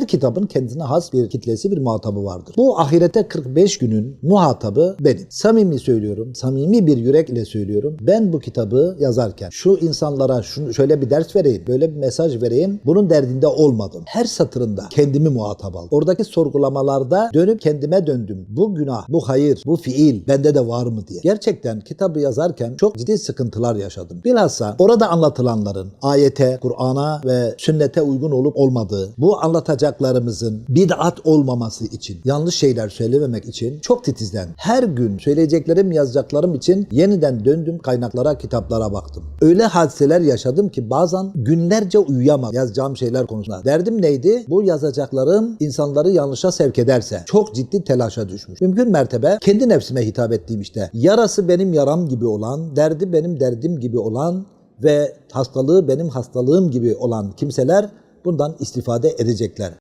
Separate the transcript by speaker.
Speaker 1: Her kitabın kendine has bir kitlesi, bir muhatabı vardır. Bu ahirete 45 günün muhatabı benim. Samimi söylüyorum, samimi bir yürek ile söylüyorum. Ben bu kitabı yazarken şu insanlara şunu şöyle bir ders vereyim, böyle bir mesaj vereyim. Bunun derdinde olmadım. Her satırında kendimi muhatap aldım. Oradaki sorgulamalarda dönüp kendime döndüm. Bu günah, bu hayır, bu fiil bende de var mı diye. Gerçekten kitabı yazarken çok ciddi sıkıntılar yaşadım. Bilhassa orada anlatılanların ayete, Kur'an'a ve sünnete uygun olup olmadığı, bu anlatacaklarımızın bid'at olmaması için, yanlış şeyler söylememek için çok titizlendim. Her gün söyleyeceklerim, yazacaklarım için yeniden döndüm kaynaklara, kitaplara baktım. Öyle hadiseler yaşadım ki bazen günlerce uyuyamadım yazacağım şeyler konusunda. Derdim neydi? Bu yazacaklarım insanları yanlışa sevk ederse çok ciddi telaşa düşmüş. Mümkün mertebe kendi nefsime hitap ettiğim işte. Yarası benim yaram gibi olan, derdi benim derdim gibi olan ve hastalığı benim hastalığım gibi olan kimseler bundan istifade edecekler.